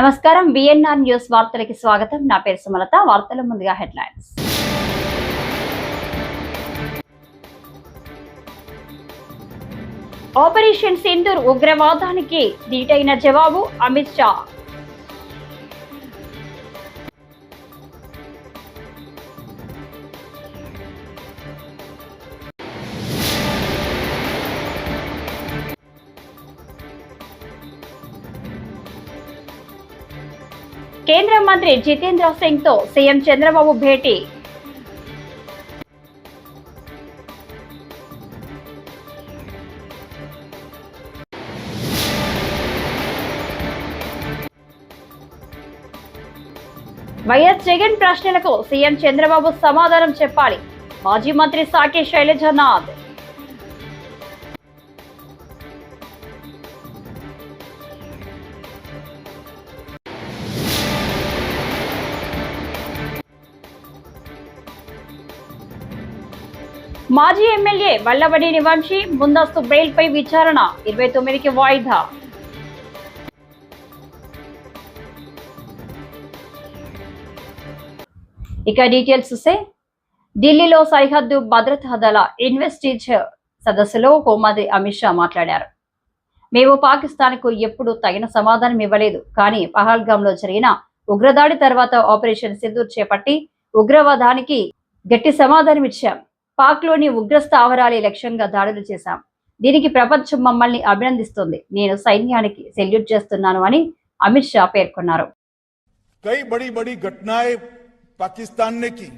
నమస్కారం. VNR news వార్తలకి స్వాగతం. నా పేరు సుమలత. వార్తల ముందుగా హెడ్లైన్స్. ఆపరేషన్ సింధూర్ ఉగ్రవాదానికి దీటైన జవాబు అమిత్ షా. కేంద్ర మంత్రి జితేంద్ర సింగ్తో సీఎం చంద్రబాబు భేటీ. వైఎస్ జగన్ ప్రశ్నలకు సీఎం చంద్రబాబు సమాధానం చెప్పాలి. మాజీ మంత్రి సాకే శైలజనాథ్ మాజీ ఎమ్మెల్యే వల్లభనేని వంశీ ముందస్తు బెయిల్పై విచారణ. ఇరవై తొమ్మిదికి వాయిదా. ఇక డీటెయిల్స్ చూస్తే ఢిల్లీలో సరిహద్దు భద్రతా దళ ఇన్వెస్టిగేషన్ సదస్సులో హోంమంత్రి అమిత్ షా మాట్లాడారు. మేము పాకిస్తాన్కు ఎప్పుడు తగిన సమాధానం ఇవ్వలేదు. కానీ పహల్గామ్లో జరిగిన ఉగ్రదాడి తర్వాత ఆపరేషన్ సింధూర్ చేపట్టి ఉగ్రవాదానికి గట్టి సమాధానం ఇచ్చాం. పాక్లోని ఉగ్ర స్థావరాలే లక్ష్యంగా దాడులు చేశాం దీనికి ప్రపంచం మమ్మల్ని అభినందిస్తుంది నేను సైన్యానికి సెల్యూట్ చేస్తున్నాను అని అమిత్ షా పేర్కొన్నారు कई बड़ी बड़ी घटनाएं पाकिस्तान ने की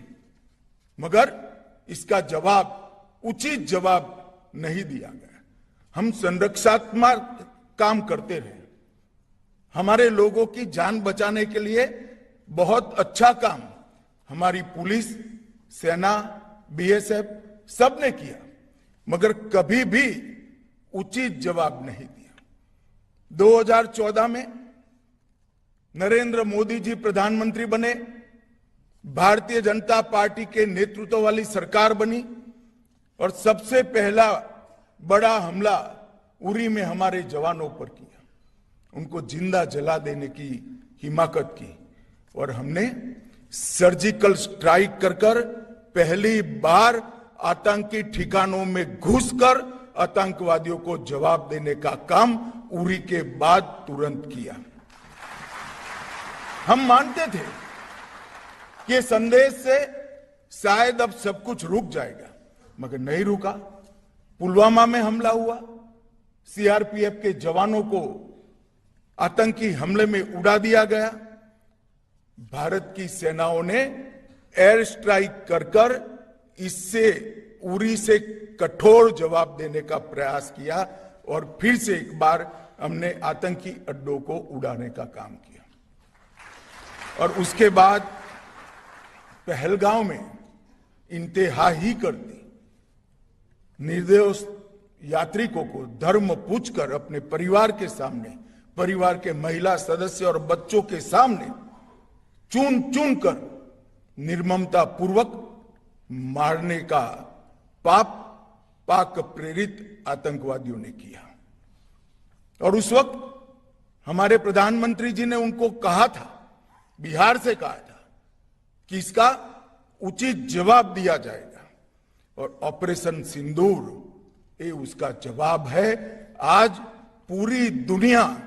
मगर इसका जवाब उचित जवाब नहीं दिया गया हम संरक्षात्मक काम करते रहे हमारे लोगों की जान बचाने के लिए बहुत अच्छा काम हमारी पुलिस सेना बीएसएफ सबने किया, मगर कभी भी उचित जवाब नहीं दिया। 2014 में नरेंद्र मोदी जी प्रधानमंत्री बने, भारतीय जनता पार्टी के नेतृत्व वाली सरकार बनी, और सबसे पहला बड़ा हमला उरी में हमारे जवानों पर किया। उनको ज़िंदा जला देने की हिमाकत की, और हमने सर्जिकल स्ट्राइक कर कर पहली बार आतंकी ठिकानों में घुसकर आतंकवादियों को जवाब देने का काम उरी के बाद तुरंत किया। हम मानते थे कि संदेश से शायद अब सब कुछ रुक जाएगा, मगर नहीं रुका। पुलवामा में हमला हुआ। सीआरपीएफ के जवानों को आतंकी हमले में उड़ा दिया गया। भारत की सेनाओं ने एयर स्ट्राइक कर कर इससे उरी से कठोर जवाब देने का प्रयास किया और फिर से एक बार हमने आतंकी अड्डों को उड़ाने का काम किया। और उसके बाद पहलगांव में इंतहा ही कर दी निर्दोष यात्रिकों को धर्म पूछकर अपने परिवार के सामने, परिवार के महिला सदस्य और बच्चों के सामने चुन चुन कर निर्ममता पूर्वक मारने का पाप, पाक प्रेरित आतंकवादियों ने किया। और उस वक्त हमारे प्रधानमंत्री जी ने उनको कहा था, बिहार से कहा था, कि इसका उचित जवाब दिया जाएगा। और ऑपरेशन सिंदूर, ये उसका जवाब है, आज पूरी दुनिया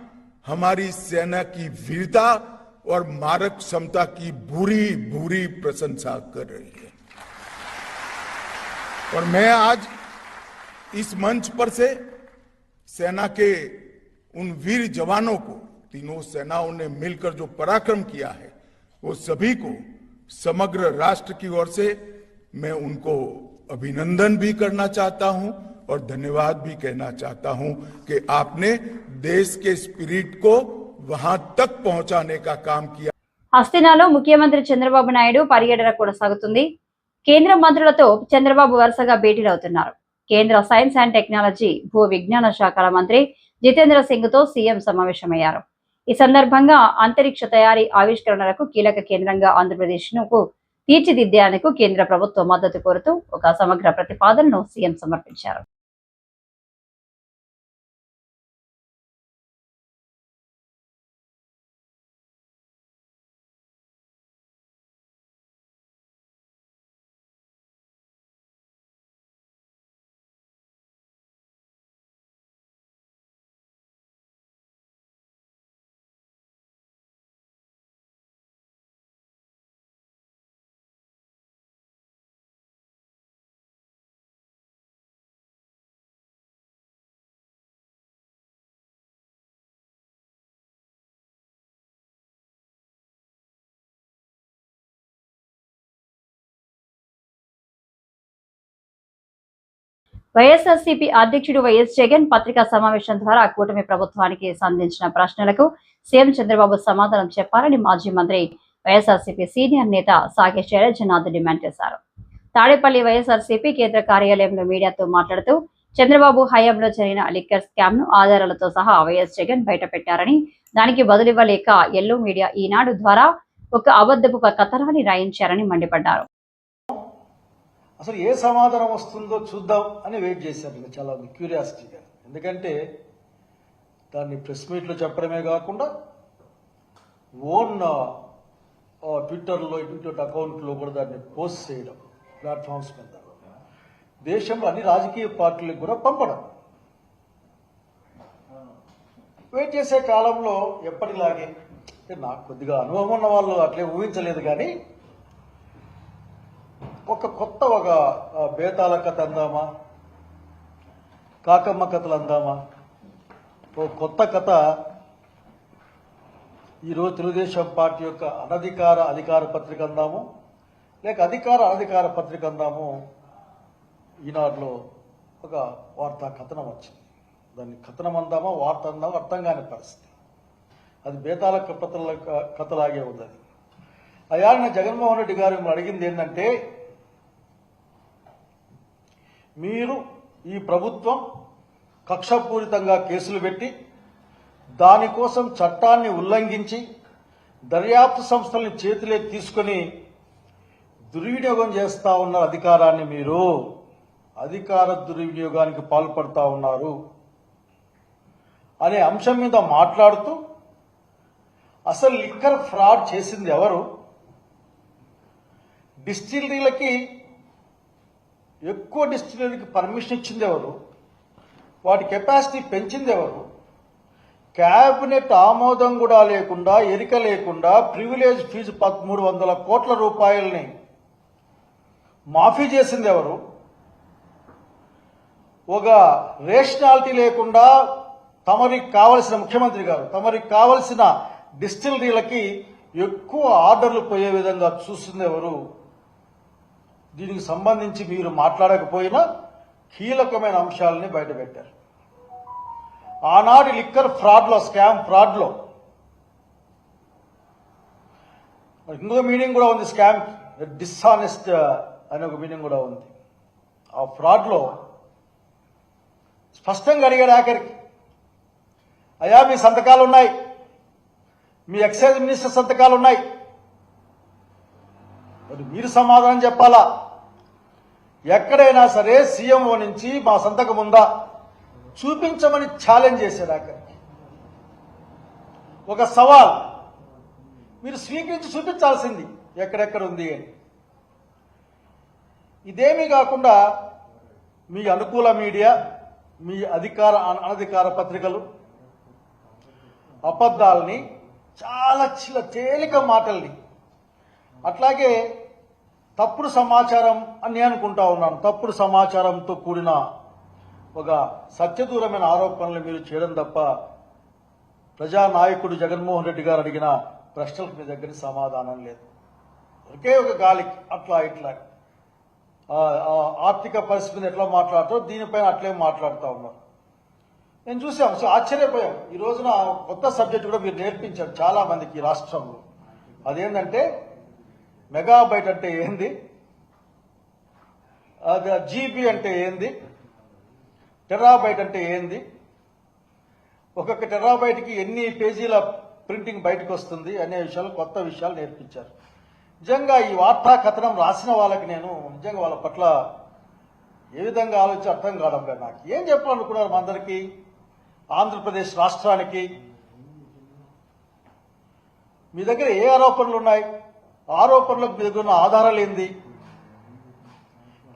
हमारी सेना की वीरता और मारक क्षमता की बुरी बुरी प्रशंसा कर रही है। और मैं आज इस मंच पर से सेना के उन वीर जवानों को, तीनों सेनाओं ने मिलकर जो पराक्रम किया है, वो सभी को समग्र राष्ट्र की ओर से मैं उनको अभिनंदन भी करना चाहता हूँ और धन्यवाद भी कहना चाहता हूँ कि आपने देश के स्पिरिट को वहां तक पहुंचाने का काम किया హస్తినాలో ముఖ్యమంత్రి చంద్రబాబు నాయుడు పర్యటన కొనసాగుతుంది కేంద్ర మంత్రులతో చంద్రబాబు వరుసగా భేటీలు అవుతున్నారు కేంద్ర సైన్స్ అండ్ టెక్నాలజీ భూ విజ్ఞాన శాఖల మంత్రి జితేంద్ర సింగ్ తో సీఎం సమావేశమయ్యారు ఈ సందర్భంగా అంతరిక్ష తయారీ ఆవిష్కరణలకు కీలక కేంద్రంగా ఆంధ్రప్రదేశ్ ను తీర్చిదిద్దేందుకు కేంద్ర ప్రభుత్వం మద్దతు కోరుతూ ఒక సమగ్ర ప్రతిపాదనను సీఎం సమర్పించారు వైఎస్ఆర్సీపీ అధ్యక్షుడు వైఎస్ జగన్ పత్రికా సమావేశం ద్వారా కూటమి ప్రభుత్వానికి సంధించిన ప్రశ్నలకు సీఎం చంద్రబాబు సమాధానం చెప్పాలని మాజీ మంత్రి వైఎస్ఆర్సీపీ సీనియర్ నేత సాగే శైలజనాథ్ డిమాండ్ చేశారు. తాడేపల్లి వైఎస్ఆర్సీపీ కేంద్ర కార్యాలయంలో మీడియాతో మాట్లాడుతూ చంద్రబాబు హయాంలో జరిగిన లిక్కర్ స్కామ్ను ఆధారాలతో సహా వైఎస్ జగన్ బయటపెట్టారని దానికి బదులివ్వలేక ఎల్లో మీడియా ఈనాడు ద్వారా ఒక అబద్ధపు కథనాన్ని రాయించారని మండిపడ్డారు. అసలు ఏ సమాధానం వస్తుందో చూద్దాం అని వెయిట్ చేశారు నేను చాలా క్యూరియాసిటీగా. ఎందుకంటే దాన్ని ప్రెస్ మీట్లో చెప్పడమే కాకుండా ఓన్ ట్విట్టర్లో ట్విట్టర్ అకౌంట్లో కూడా దాన్ని పోస్ట్ చేయడం ప్లాట్ఫామ్స్ మీద. దేశంలో అన్ని రాజకీయ పార్టీలకు కూడా పంపడం. వెయిట్ చేసే కాలంలో ఎప్పటిలాగే అంటే నాకు కొద్దిగా అనుభవం ఉన్న వాళ్ళు అట్లే ఊహించలేదు కానీ ఒక కొత్త ఒక బేతాల కథ అందామా? కాకమ్మ కథలు అందామా? ఓ కొత్త కథ. ఈరోజు తెలుగుదేశం పార్టీ యొక్క అనధికార అధికార పత్రిక అందాము. లేక అధికార అనధికార పత్రిక అందాము. ఈనాడులో ఒక వార్తా కథనం వచ్చింది. దాన్ని కథనం అందామా వార్త అందామా అర్థం కాని పరిస్థితి. అది బేతాల కథల కథలాగే ఉంది అది. అయాడిన జగన్మోహన్ రెడ్డి గారు అడిగింది ఏంటంటే మీరు ఈ ప్రభుత్వం కక్షపూరితంగా కేసులు పెట్టి దానికోసం చట్టాన్ని ఉల్లంఘించి దర్యాప్తు సంస్థల్ని చేతిలో తీసుకొని దుర్వినియోగం చేస్తా ఉన్న అధికారాన్ని మీరు అధికార దుర్వినియోగానికి పాల్పడతా ఉన్నారు అనే అంశం మీద మాట్లాడుతూ అసలు లిక్కర్ ఫ్రాడ్ చేసింది ఎవరు? డిస్టిలరీలకి ఎక్కువ డిస్టిలరీకి పర్మిషన్ ఇచ్చింది ఎవరు? వాటి కెపాసిటీ పెంచింది ఎవరు? క్యాబినెట్ ఆమోదం కూడా లేకుండా ఎరిక లేకుండా ప్రివిలేజ్ ఫీజు పదమూడు వందల కోట్ల రూపాయలని మాఫీ చేసింది ఎవరు? ఒక రేషనాలిటీ లేకుండా తమరికి కావలసిన ముఖ్యమంత్రి గారు తమరికి కావలసిన డిస్టిలరీలకి ఎక్కువ ఆర్డర్లు పోయే విధంగా చూస్తుంది ఎవరు? దీనికి సంబంధించి మీరు మాట్లాడకపోయినా కీలకమైన అంశాలని బయటపెట్టారు. ఆనాటి లిక్కర్ ఫ్రాడ్లో స్కామ్ ఫ్రాడ్లో. ఇంకొక మీనింగ్ కూడా ఉంది స్కామ్ డిస్హానెస్ట్ అనే ఒక మీనింగ్ కూడా ఉంది. ఆ ఫ్రాడ్లో స్పష్టంగా అడిగాడు ఆఖరికి అయ్యా మీ సంతకాలు ఉన్నాయి మీ ఎక్సైజ్ మినిస్టర్ సంతకాలు ఉన్నాయి మరి మీరు సమాధానం చెప్పాలా? ఎక్కడైనా సరే సీఎంఓ నుంచి మా సంతకం ఉందా చూపించమని ఛాలెంజ్ చేసేదాకా అక్కడికి. ఒక సవాల్ మీరు స్వీకరించి చూపించాల్సింది ఎక్కడెక్కడ ఉంది అని. ఇదేమీ కాకుండా మీ అనుకూల మీడియా మీ అధికార అన- అనధికార పత్రికలు అబద్ధాలని చాలా చిల తేలిక మాటల్ని అట్లాగే తప్పుడు సమాచారం అని నేను అనుకుంటా ఉన్నాను. తప్పుడు సమాచారంతో కూడిన ఒక సత్యదూరమైన ఆరోపణలు మీరు చేయడం తప్ప ప్రజానాయకుడు జగన్మోహన్ రెడ్డి గారు అడిగిన ప్రశ్నలకు మీ దగ్గర సమాధానం లేదు. ఒకే ఒక గాలికి అట్లా ఇట్లా ఆర్థిక పరిస్థితిని ఎట్లా మాట్లాడతారో దీనిపైన అట్లే మాట్లాడుతూ ఉన్నారు. నేను చూసాం సో ఆశ్చర్యపోయాం. ఈ రోజున కొత్త సబ్జెక్ట్ కూడా మీరు నేర్పించారు చాలా మందికి రాష్ట్రంలో. అదేంటంటే మెగాబైట్ అంటే ఏంది? అది జీబీ అంటే ఏంది? టెరాబైట్ అంటే ఏంది? ఒక్కొక్క టెరాబైట్కి ఎన్ని పేజీల ప్రింటింగ్ బయటకు వస్తుంది అనే విషయాలు కొత్త విషయాలు నేర్పించారు. నిజంగా ఈ వార్తా కథనం రాసిన వాళ్ళకి నేను నిజంగా వాళ్ళ పట్ల ఏ విధంగా ఆలోచించి అర్థం కావడం లేదు నాకు. ఏం చెప్పాలనుకున్నారు మా అందరికీ? ఆంధ్రప్రదేశ్ రాష్ట్రానికి? మీ దగ్గర ఏ ఆరోపణలు ఉన్నాయి? ఆరోపణలకు మీ దగ్గర ఉన్న ఆధారాలు ఏంది?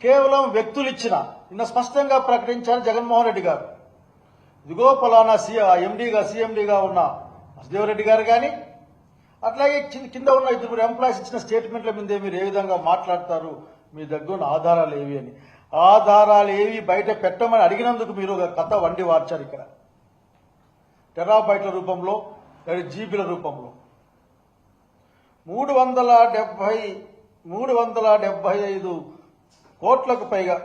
కేవలం వ్యక్తులు ఇచ్చిన నిన్న స్పష్టంగా ప్రకటించారు జగన్మోహన్ రెడ్డి గారు. ఇదిగో పలానా ఎండీగా సీఎండీగా ఉన్న వసుదేవరెడ్డి గారు కానీ అట్లాగే కింద- ఉన్న ఇద్దరు ఎంప్లాయీస్ ఇచ్చిన స్టేట్మెంట్ల మీద మీరు ఏ విధంగా మాట్లాడతారు? మీ దగ్గర ఉన్న ఆధారాలు ఏవి అని. ఆధారాలు ఏవి బయట పెట్టమని అడిగినందుకు మీరు ఒక కథ వండి వార్చారు ఇక్కడ. టెరాబైట్ల రూపంలో లేదా జీబీల రూపంలో. మూడు వందల డెబ్బై మూడు వందల డెబ్బై ఐదు కోట్లకు పైగా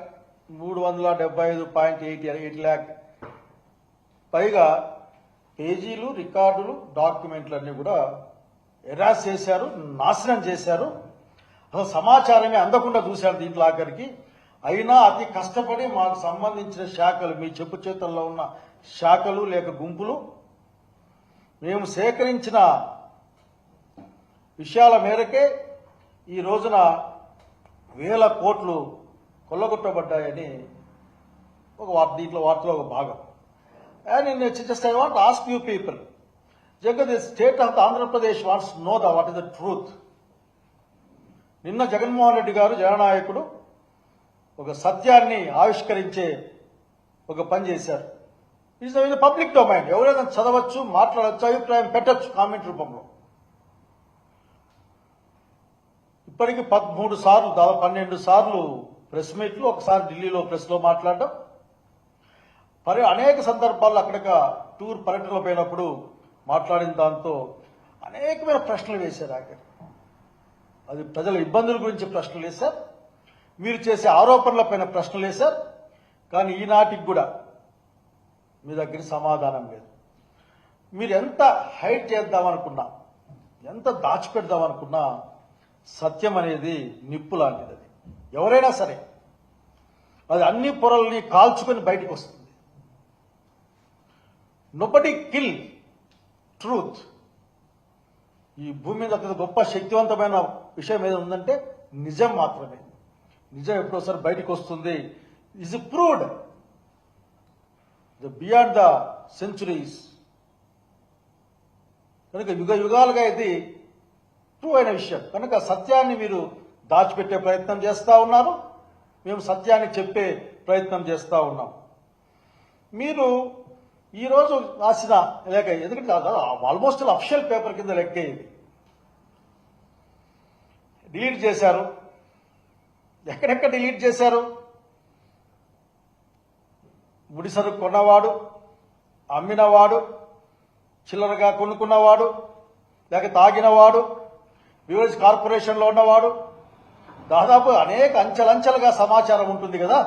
మూడు వందల డెబ్బై ఐదు పాయింట్ ఎయిట్ ఎయిట్ ల్యాక్. పైగా పేజీలు రికార్డులు డాక్యుమెంట్లు అన్నీ కూడా ఎరాస్ చేశారు నాశనం చేశారు. అసలు సమాచారమే అందకుండా చూశారు దీంట్లో ఆఖరికి. అయినా అతి కష్టపడి మాకు సంబంధించిన శాఖలు మీ చెప్పు చేతుల్లో ఉన్న శాఖలు లేక గుంపులు మేము సేకరించిన విషయాల మేరకే ఈ రోజున వేల కోట్లు కొల్లగొట్టబడ్డాయని ఒక వార్త దీంట్లో వార్తలో ఒక భాగం. అండ్ నేను just I want ask you people Jagan the state of the Andhra Pradesh wants know the what is the truth నిన్న జగన్మోహన్ రెడ్డి గారు జననాయకుడు ఒక సత్యాన్ని ఆవిష్కరించే ఒక పని చేశారు. ఇట్స్ ఇన్ పబ్లిక్ డొమైన్ ఎవరైనా చదవచ్చు మాట్లాడచ్చు అభిప్రాయం పెట్టచ్చు కామెంట్ రూపంలో. ఇప్పటికి పదమూడు సార్లు దాదాపు పన్నెండు సార్లు ప్రెస్ మీట్లు ఒకసారి ఢిల్లీలో ప్రెస్లో మాట్లాడడం. మరి అనేక సందర్భాల్లో అక్కడిక టూర్ పర్యటనలో పోయినప్పుడు మాట్లాడిన దాంతో అనేకమైన ప్రశ్నలు వేశారు అక్కడ అది ప్రజల ఇబ్బందుల గురించి ప్రశ్నలు వేశారు. మీరు చేసే ఆరోపణలపైన ప్రశ్నలు వేశారు. కానీ ఈనాటికి కూడా మీ దగ్గర సమాధానం లేదు. మీరు ఎంత హైట్ చేద్దామనుకున్నా ఎంత దాచిపెడదామనుకున్నా సత్యం అనేది నిప్పు లాంటిది అది ఎవరైనా సరే అది అన్ని పొరల్ని కాల్చుకొని బయటకు వస్తుంది. నొబడి కిల్ ట్రూత్ ఈ భూమి మీద అత్యంత గొప్ప శక్తివంతమైన విషయం ఏదో ఉందంటే నిజం మాత్రమే. నిజం ఎప్పుడోసారి బయటకు వస్తుంది. Is proved the beyond the centuries కనుక యుగ యుగాలుగా ఇది ట్రూ అయిన విషయం. కనుక సత్యాన్ని మీరు దాచిపెట్టే ప్రయత్నం చేస్తూ ఉన్నారు. మేము సత్యాన్ని చెప్పే ప్రయత్నం చేస్తూ ఉన్నాం. మీరు ఈరోజు రాసిన లేక ఎందుకంటే ఆల్మోస్ట్ అఫిషియల్ పేపర్ కింద లెక్క ఇది. డిలీట్ చేశారు. ఎక్కడెక్కడ డిలీట్ చేశారు? ముడిసరుకు కొన్నవాడు అమ్మినవాడు చిల్లరగా కొనుక్కున్నవాడు లేక తాగినవాడు బీవరేజ్ కార్పొరేషన్లో ఉన్నవాడు దాదాపు అనేక అంచెలంచెలుగా సమాచారం ఉంటుంది కదా.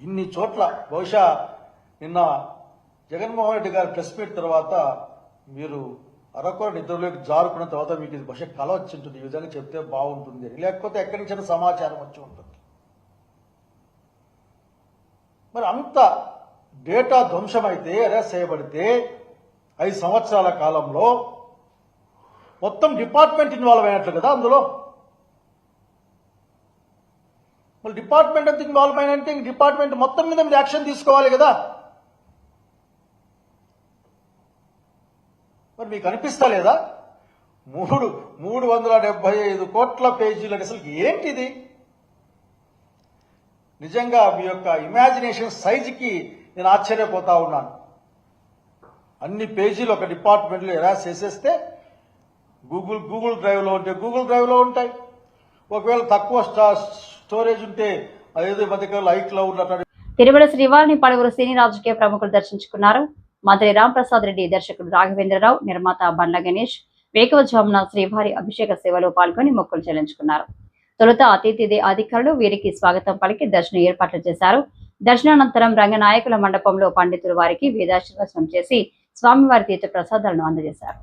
ఇన్ని చోట్ల బహుశా నిన్న జగన్మోహన్ రెడ్డి గారి ప్రెస్ మీట్ తర్వాత మీరు అరకొర నిద్రలోకి జారుకున్న తర్వాత మీకు ఇది బహుశా కళ వచ్చి ఉంటుంది ఈ విధంగా చెప్తే బాగుంటుంది అని. లేకపోతే ఎక్కడి నుంచైనా సమాచారం వచ్చి ఉంటుంది. మరి అంత డేటా ధ్వంసమైతే అరెస్ట్ చేయబడితే ఐదు సంవత్సరాల కాలంలో మొత్తం డిపార్ట్మెంట్ ఇన్వాల్వ్ అయినట్లు కదా అందులో? మళ్ళీ డిపార్ట్మెంట్ అంతా ఇన్వాల్వ్ అయినంటే ఇంక డిపార్ట్మెంట్ మొత్తం మీద మీరు యాక్షన్ తీసుకోవాలి కదా? మరి మీకు అనిపిస్తా లేదా? మూడు మూడు వందల డెబ్బై ఐదు కోట్ల పేజీలకు అసలు ఏంటిది? నిజంగా మీ యొక్క ఇమాజినేషన్ సైజుకి నేను ఆశ్చర్యపోతా ఉన్నాను. అన్ని పేజీలు ఒక డిపార్ట్మెంట్లో ఎలా చేసేస్తే గూగుల్ గూగుల్ డ్రైవ్లో ఉంటే గూగుల్ డ్రైవ్లో ఉంటాయి. ఒకవేళ తక్కువ స్టోరేజ్ ఉంటే అదేదో మధ్యకాలంలో ఐక్లో తిరుమల శ్రీవారిని పలువురు సినీ రాజకీయ ప్రముఖులు దర్శించుకున్నారు. మంత్రి రాంప్రసాద్ రెడ్డి దర్శకుడు రాఘవేంద్రరావు నిర్మాత బండ్ల గణేష్ వేకవజామున శ్రీవారి అభిషేక సేవలో పాల్గొని మొక్కులు చెల్లించుకున్నారు. తొలుత అతిథి అధికారులు వీరికి స్వాగతం పలికి దర్శనం ఏర్పాట్లు చేశారు. దర్శనానంతరం రంగనాయకుల మండపంలో పండితులు వారికి వేదాశీర్వచనం చేసి స్వామివారి తీర్థ ప్రసాదాలను అందజేశారు.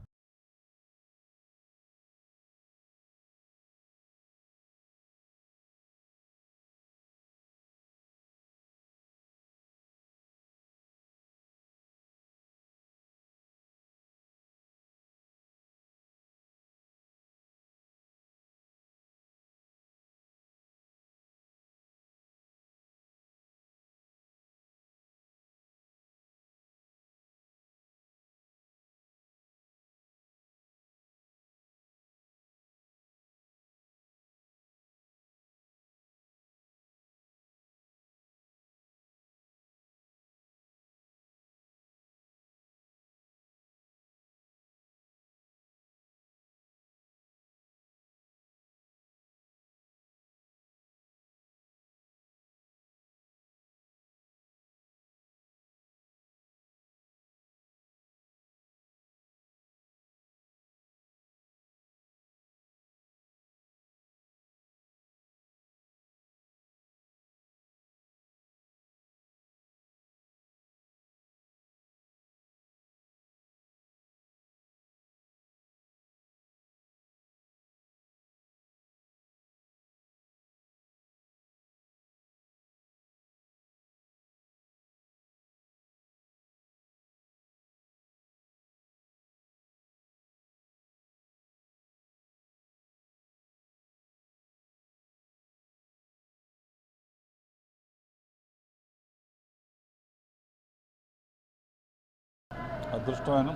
అదృష్టమైన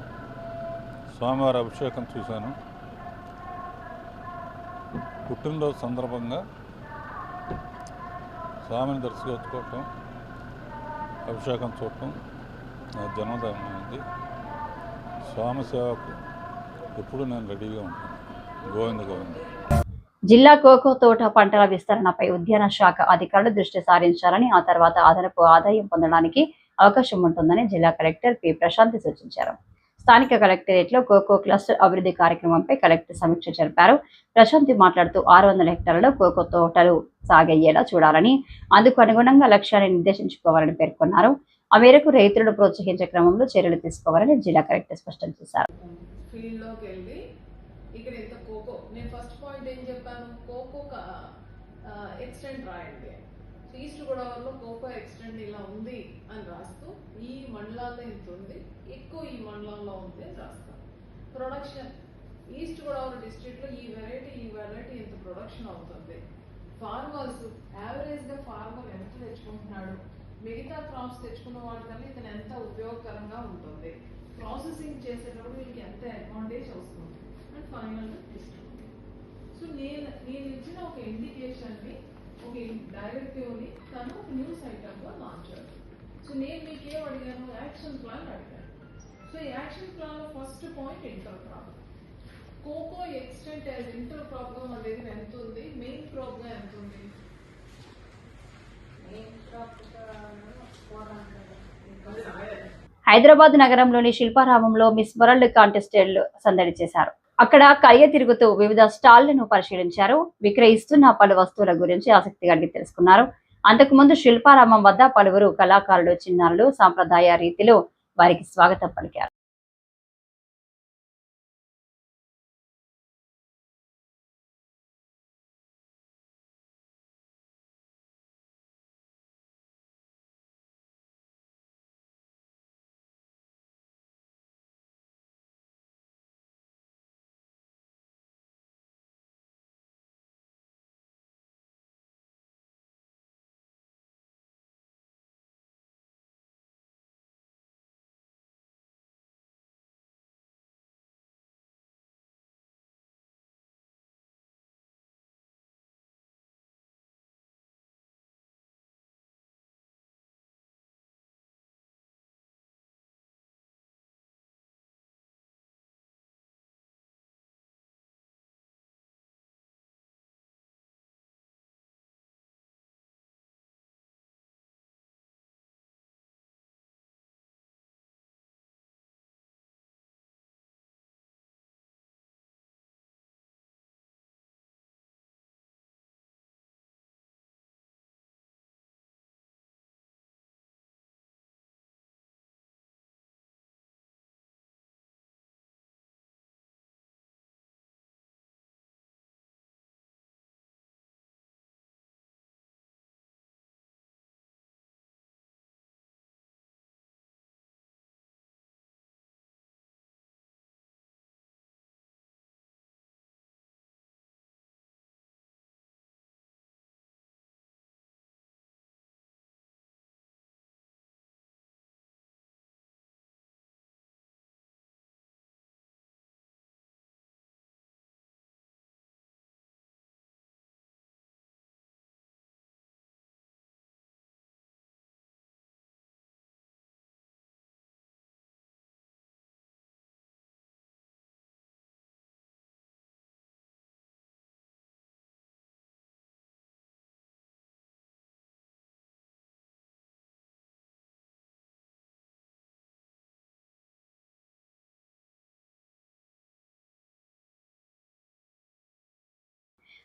స్వామివారి అభిషేకం చూశాను. పుట్టినరోజు సందర్భంగా స్వామిని దర్శించుకోవటం అభిషేకం చూడటం నా జన్మదినమైంది స్వామి సేవకు ఎప్పుడు నేను రెడీగా ఉంటాను. గోవింద గోవింద. జిల్లా కోకో తోట పంటల విస్తరణపై ఉద్యాన శాఖ అధికారులు దృష్టి సారించాలని ఆ తర్వాత అదనపు ఆదాయం పొందడానికి అవకాశం ఉంటుందని జిల్లా కలెక్టర్ పి. ప్రశాంతి సూచించారు. స్థానిక కలెక్టరేట్లో కోకో క్లస్టర్ అభివృద్ధి కార్యక్రమంపై కలెక్టర్ సమీక్ష జరిపారు. ప్రశాంతి మాట్లాడుతూ ఆరు వందల హెక్టార్లలో కోకో తోటలు సాగయ్యేలా చూడాలని అందుకు అనుగుణంగా లక్ష్యాన్ని నిర్దేశించుకోవాలని పేర్కొన్నారు. ఆ మేరకు రైతులను ప్రోత్సహించే క్రమంలో చర్యలు తీసుకోవాలని జిల్లా కలెక్టర్ స్పష్టం చేశారు. వెళ్ళి ఇక్కడ కోకో నేను ఫస్ట్ పాయింట్ ఏం చెప్పాను? కోకో ఈస్ట్ గోదావరిలో కోకో ఎక్స్టెండ్ ఇలా ఉంది అని రాస్తూ ఈ మండలాల్లో ఇంత ఉంది ఎక్కువ ఈ మండలంలో ఉంది అని రాస్తాను ప్రొడక్షన్ ఈస్ట్ గోదావరి డిస్ట్రిక్ట్లో ఈ వెరైటీ ఈ వెరైటీ ఇంత ప్రొడక్షన్ అవుతుంది. ఫార్మర్స్ యావరేజ్గా ఫార్మర్ ఎంత తెచ్చుకుంటున్నాడు? మిగతా క్రాప్స్ తెచ్చుకున్న వాళ్ళకన్నా ఇతను ఎంత ఉపయోగకరంగా ఉంటుంది? ప్రాసెసింగ్ చేసేటప్పుడు వీళ్ళకి ఎంత అడ్వాంటేజ్ వస్తుంది? అండ్ ఫైనల్గా డిస్ట్రిబ్యూట్ సో నేను నేను ఇచ్చిన ఒక ఇండికేషన్ని ఒక డైరెక్టివ్ని తను ఒక న్యూస్ ఐటమ్గా మార్చాడు. సో నేను మీకు ఏం అడిగాను? యాక్షన్ ప్లాన్ అడిగాను. సో ఈ యాక్షన్ ప్లాన్లో first point inter crop cocoa extent as inter మన దగ్గర ఎంత ఉంది? మెయిన్ క్రాప్గా ఎంత ఉంది? హైదరాబాద్ నగరంలోని శిల్పారామంలో మిస్ వరల్డ్ కాంటెస్టెడ్లు సందడి చేశారు. అక్కడ కయ్య తిరుగుతూ వివిధ స్టాళ్ళను పరిశీలించారు. విక్రయిస్తున్న పలు వస్తువుల గురించి ఆసక్తిగా అడిగి తెలుసుకున్నారు. అంతకుముందు శిల్పారామం వద్ద పలువురు కళాకారులు చిన్నారులు సాంప్రదాయ రీతిలో వారికి స్వాగతం పలికారు.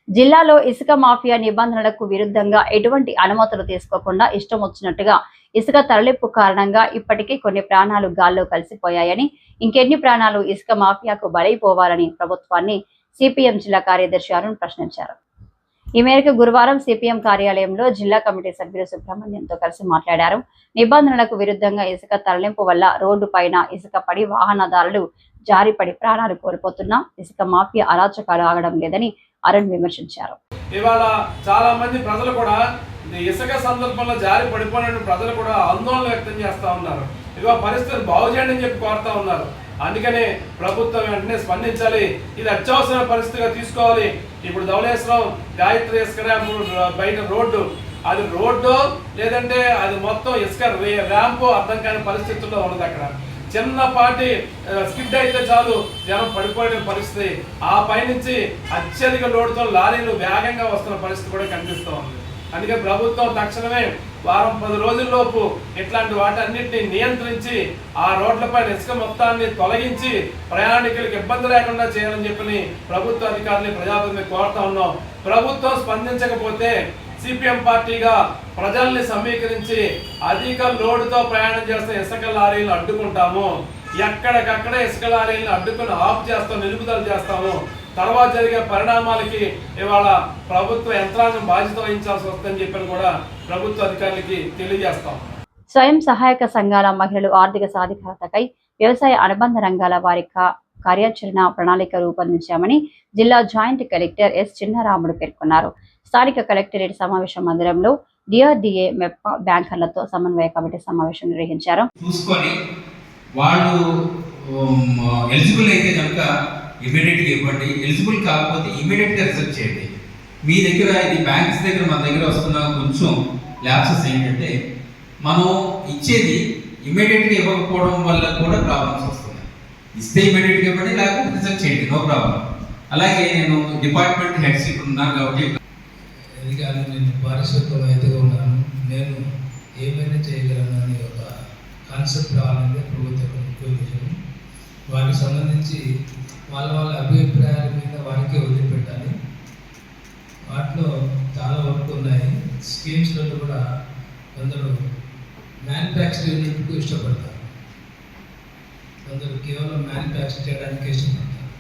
జిల్లాలో ఇసుక మాఫియా నిబంధనలకు విరుద్ధంగా ఎటువంటి అనుమతులు తీసుకోకుండా ఇష్టం వచ్చినట్టుగా ఇసుక తరలింపు కారణంగా ఇప్పటికీ కొన్ని ప్రాణాలు గాల్లో కలిసిపోయాయని ఇంకెన్ని ప్రాణాలు ఇసుక మాఫియాకు బలైపోవాలని ప్రభుత్వాన్ని సిపిఎం జిల్లా కార్యదర్శి అరుణ్ ప్రశ్నించారు. ఈ మేరకు గురువారం సిపిఎం కార్యాలయంలో జిల్లా కమిటీ సభ్యులు సుబ్రహ్మణ్యంతో కలిసి మాట్లాడారు. నిబంధనలకు విరుద్ధంగా ఇసుక తరలింపు వల్ల రోడ్డు పైన ఇసుక పడి వాహనదారులు జారిపడి ప్రాణాలు కోల్పోతున్నా ఇసుక మాఫియా అరాచకాలు ఆగడం లేదని అరుణ్ విమర్శించారు. ఇవాళ చాలా మంది ప్రజలు కూడా ఇసుక సందర్భంలో జారి పడిపోయిన ప్రజలు కూడా ఆందోళన వ్యక్తం చేస్తా ఉన్నారు. ఇదిగో పరిస్థితులు బాగు చేయండి అని చెప్పి కోరుతా ఉన్నారు. అందుకనే ప్రభుత్వం వెంటనే స్పందించాలి. ఇది అత్యవసర పరిస్థితిగా తీసుకోవాలి. ఇప్పుడు ధవళేశ్వరం గాయత్రి ఇసుక ర్యాంపు బయట రోడ్డు. అది రోడ్డు లేదంటే అది మొత్తం ఇసుక ర్యాంపు అర్థం కాని పరిస్థితుల్లో ఉన్నది అక్కడ. చిన్నపాటి స్కిడ్ అయితే చాలు. జనం పడిపోయిన పరిస్థితి. ఆ పైనుంచి అత్యధిక లోడుతో లారీలు వేగంగా వస్తున్న పరిస్థితి కూడా కనిపిస్తూ ఉంది. అందుకే ప్రభుత్వం తక్షణమే వారం పది రోజుల్లోపు ఇట్లాంటి వాటన్నిటిని నియంత్రించి ఆ రోడ్లపై ఇసుక మొత్తాన్ని తొలగించి ప్రయాణికులకు ఇబ్బంది లేకుండా చేయాలని చెప్పి ప్రభుత్వ అధికారులు ప్రజాప్రతిని కోరుతా ఉన్నాం. ప్రభుత్వం స్పందించకపోతే సిపిఎం పార్టీగా ప్రజల్ని సమీకరించి అధిక లోడుతో ప్రయాణం చేస్తున్న ఇసుక లారీలు అడ్డుకుంటాము. ఎక్కడికక్కడ ఇసుక లారీలను అడ్డుకుని ఆఫ్ చేస్తాం నిలుపుదల చేస్తాము. తర్వాత జరిగే పరిణామాలకి ఇవాళ ప్రభుత్వ యంత్రాంగం బాధ్యత వహించాల్సి వస్తుందని చెప్పని కూడా ప్రభుత్వ అధికారులకి తెలియజేస్తాం. స్వయం సహాయక సంఘాల మహిళలు ఆర్థిక సాధికారతకై వ్యవసాయ అనుబంధ రంగాల వారి కార్యాచరణ ప్రణాళిక రూపొందించామని జిల్లా జాయింట్ కలెక్టర్ ఎస్ చిన్నరాముడు పేర్కొన్నారు. స్థానిక కలెక్టరేట్ సమావేశ మందిరంలో డిఆర్డిఏ మెప్ప బ్యాంకర్లతో సమన్వయ కమిటీ సమావేశం నిర్వహించారు. చూసుకొని వాళ్ళు ఎలిజిబుల్ అయితే కనుక ఇమీడియట్గా ఇవ్వండి. ఎలిజిబుల్ కాకపోతే ఇమీడియట్గా రిజెక్ట్ చేయండి. మీ దగ్గర ఇది బ్యాంక్స్ దగ్గర మన దగ్గర వస్తున్న కొంచెం ల్యాప్సెస్ ఏంటంటే మనం ఇచ్చేది ఇమీడియట్గా ఇవ్వకపోవడం వల్ల కూడా ప్రాబ్లమ్స్ వస్తున్నాయి. ఇస్తే ఇమీడియట్గా ఇవ్వండి లేకపోతే రిజెక్ట్ చేయండి. No problem. అలాగే నేను డిపార్ట్మెంట్ హెడ్స్ ఇక్కడ ఉన్నాను కాబట్టి ఎదిగాను నేను పారిశ్రామికవేత్తగా ఉన్నాను. నేను ఏమైనా చేయగలను అనే ఒక కాన్సెప్ట్ రావాలంటే ప్రభుత్వం యొక్క వారికి వాటికి సంబంధించి వాళ్ళ వాళ్ళ అభిప్రాయాల మీద వారికే వదిలిపెట్టాలి. వాటిలో చాలా వర్క్ ఉన్నాయి. స్కీమ్స్లలో కూడా కొందరు మ్యానుఫ్యాక్చరింగ్ యూనిట్కు ఇష్టపడతారు. కొందరు కేవలం మ్యానుఫ్యాక్చర్ చేయడానికి ఇష్టపడతారు.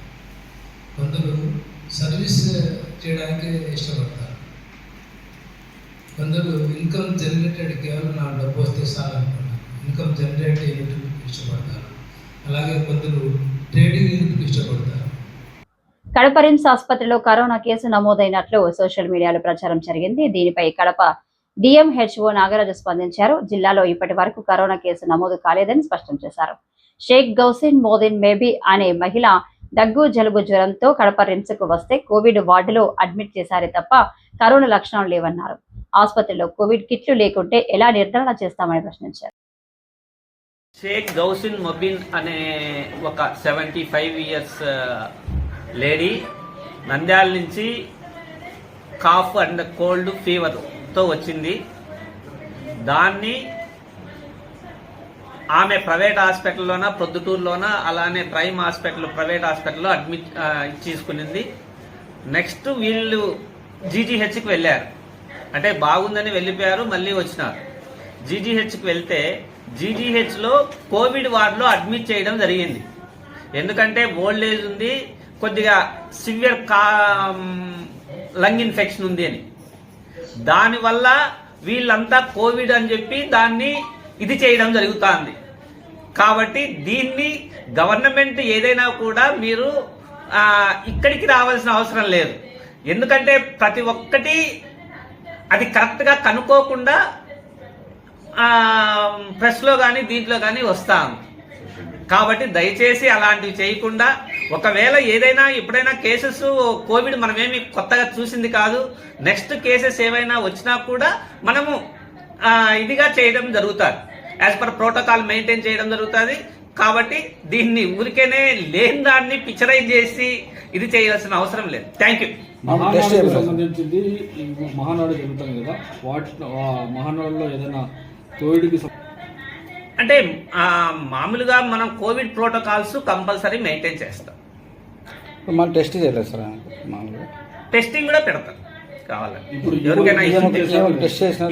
కొందరు సర్వీస్ చేయడానికి ఇష్టపడతారు. కొందరు ఇన్కమ్ జనరేటెడ్ కేవలం నా డబ్బు వస్తే చాలు ఇన్కమ్ జనరేట్ యూనిట్కి ఇష్టపడతారు. అలాగే కొందరు ట్రేడింగ్ ఇష్టపడతారు. కడప రిమ్స్ ఆసుపత్రిలో కరోనా కేసు నమోదైనట్లు సోషల్ మీడియాలో ప్రచారం జరిగింది. దీనిపై కడప డిఎంహెచ్ఓ నాగరాజు స్పందించారు. జిల్లాలో ఇప్పటి వరకు కరోనా కేసు నమోదు కాలేదని స్పష్టం చేశారు. షేక్ గౌసిన్ మోదిన్ మేబీ అనే మహిళ దగ్గు జలుబు జ్వరంతో కడప రిమ్స్కు వస్తే కోవిడ్ వార్డులో అడ్మిట్ చేశారే తప్ప కరోనా లక్షణాలు లేవన్నారు. ఆసుపత్రిలో కోవిడ్ కిట్లు లేకుంటే ఎలా నిర్ధారణ చేస్తామని ప్రశ్నించారు. షేక్ గౌసిన్ మొబిన్ అనే ఒక seventy five years lady Nandyal నుంచి కాఫ్ అండ్ కోల్డ్ ఫీవర్తో వచ్చింది. దాన్ని ఆమె ప్రైవేట్ హాస్పిటల్లోన ప్రొద్దుటూరులోన అలానే ప్రైమ్ హాస్పిటల్ ప్రైవేట్ హాస్పిటల్లో అడ్మిట్ తీసుకునింది నెక్స్ట్ వీళ్ళు జీజీహెచ్కి వెళ్ళారు. అంటే బాగుందని వెళ్ళిపోయారు మళ్ళీ వచ్చినారు. జీజీహెచ్కి వెళ్తే జీజీహెచ్లో కోవిడ్ వార్డులో అడ్మిట్ చేయడం జరిగింది. ఎందుకంటే ఓల్డ్ ఏజ్ ఉంది కొద్దిగా సివియర్ కా లంగ్ ఇన్ఫెక్షన్ ఉంది అని. దానివల్ల వీళ్ళంతా కోవిడ్ అని చెప్పి దాన్ని ఇది చేయడం జరుగుతుంది. కాబట్టి దీన్ని గవర్నమెంట్ ఏదైనా కూడా మీరు ఇక్కడికి రావాల్సిన అవసరం లేదు. ఎందుకంటే ప్రతి ఒక్కటి అది కరెక్ట్గా కనుక్కోకుండా ప్రెస్లో కానీ దీంట్లో కానీ వస్తాం కాబట్టి దయచేసి అలాంటివి చేయకుండా ఒకవేళ ఏదైనా ఎప్పుడైనా కేసెస్ కోవిడ్ మనమేమి కొత్తగా చూసింది కాదు నెక్స్ట్ కేసెస్ ఏవైనా వచ్చినా కూడా మనము ఇదిగా చేయడం జరుగుతుంది. యాజ్ పర్ ప్రోటోకాల్ మెయింటైన్ చేయడం జరుగుతుంది. కాబట్టి దీన్ని ఊరికేనే లేని దాన్ని పిక్చరైజ్ చేసి ఇది చేయాల్సిన అవసరం లేదు. థ్యాంక్ యూ మహానాడుకు సంబంధించింది మహానాడు జరుగుతుంది కదా. వాటి మహానాడులో ఏదైనా కోవిడ్కి అంటే ఆ, మామూలుగా మనం కోవిడ్ ప్రోటోకాల్స్ కంపల్సరీ మెయింటైన్ చేస్తాం. మనం టెస్ట్ చేయలేదు సార్ మామూలుగా. టెస్టింగ్ కూడా పెడతాం. కావాలని ఇప్పుడు ఎవరికైనా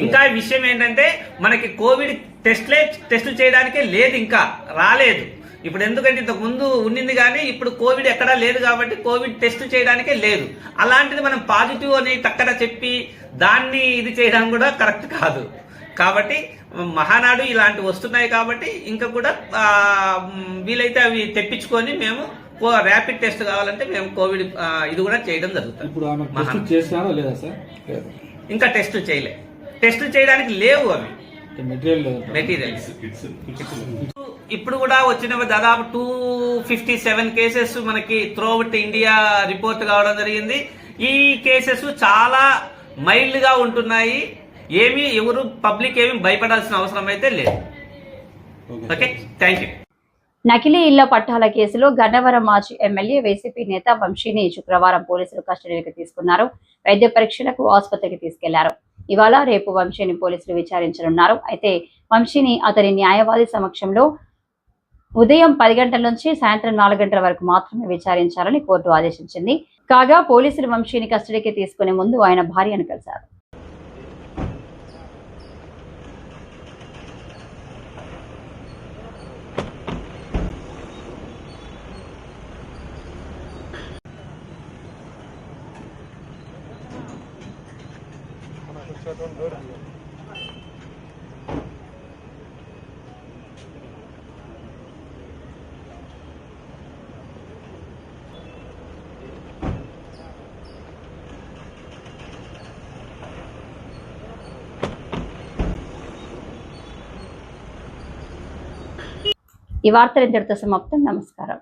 ఇంకా విషయం ఏంటంటే మనకి కోవిడ్ టెస్ట్లే టెస్టులు చేయడానికే లేదు ఇంకా రాలేదు. ఇప్పుడు ఎందుకంటే ఇంతకు ముందు ఉన్నింది కానీ ఇప్పుడు కోవిడ్ ఎక్కడా లేదు కాబట్టి కోవిడ్ టెస్ట్ చేయడానికే లేదు. అలాంటిది మనం పాజిటివ్ అని టక్కన చెప్పి దాన్ని ఇది చేయడం కూడా కరెక్ట్ కాదు. కాబట్టి మహానాడు ఇలాంటివి వస్తున్నాయి కాబట్టి ఇంకా కూడా వీలైతే అవి తెప్పించుకొని మేము ర్యాపిడ్ టెస్ట్ కావాలంటే మేము కోవిడ్ ఇది కూడా చేయడం జరుగుతుంది. ఇప్పుడు చేస్తారా లేదా సార్? ఇంకా టెస్ట్ చేయలే. టెస్ట్ చేయడానికి లేవు అవి. మెటీరియల్స్ ఇప్పుడు కూడా వచ్చిన దాదాపు టూ ఫిఫ్టీ సెవెన్ కేసెస్ మనకి త్రూఅవుట్ ఇండియా రిపోర్ట్ కావడం జరిగింది. ఈ కేసెస్ చాలా మైల్డ్గా ఉంటున్నాయి. ఏమీ ఎవరు పబ్లిక్ ఏమీ భయపడాల్సిన అవసరం అయితే లేదు. ఓకే థ్యాంక్ యూ నకిలీ ఇళ్ళ పట్టాల కేసులో గన్నవరం మాజీ ఎమ్మెల్యే వైసీపీ నేత వంశీని శుక్రవారం పోలీసులు కస్టడీలోకి తీసుకున్నారు. వైద్య పరీక్షలకు ఆసుపత్రికి తీసుకెళ్ళారు. ఇవాళ రేపు వంశీని పోలీసులు విచారించనున్నారు. అయితే వంశీని అతని న్యాయవాది సమక్షంలో ఉదయం పది గంటల నుంచి సాయంత్రం నాలుగు గంటల వరకు మాత్రమే విచారించాలని కోర్టు ఆదేశించింది. కాగా పోలీసులు వంశీని కస్టడీకి తీసుకునే ముందు ఆయన భార్యను కలిశారు. ఈ వార్తలు ఇంతటితో సమాప్తం. నమస్కారం.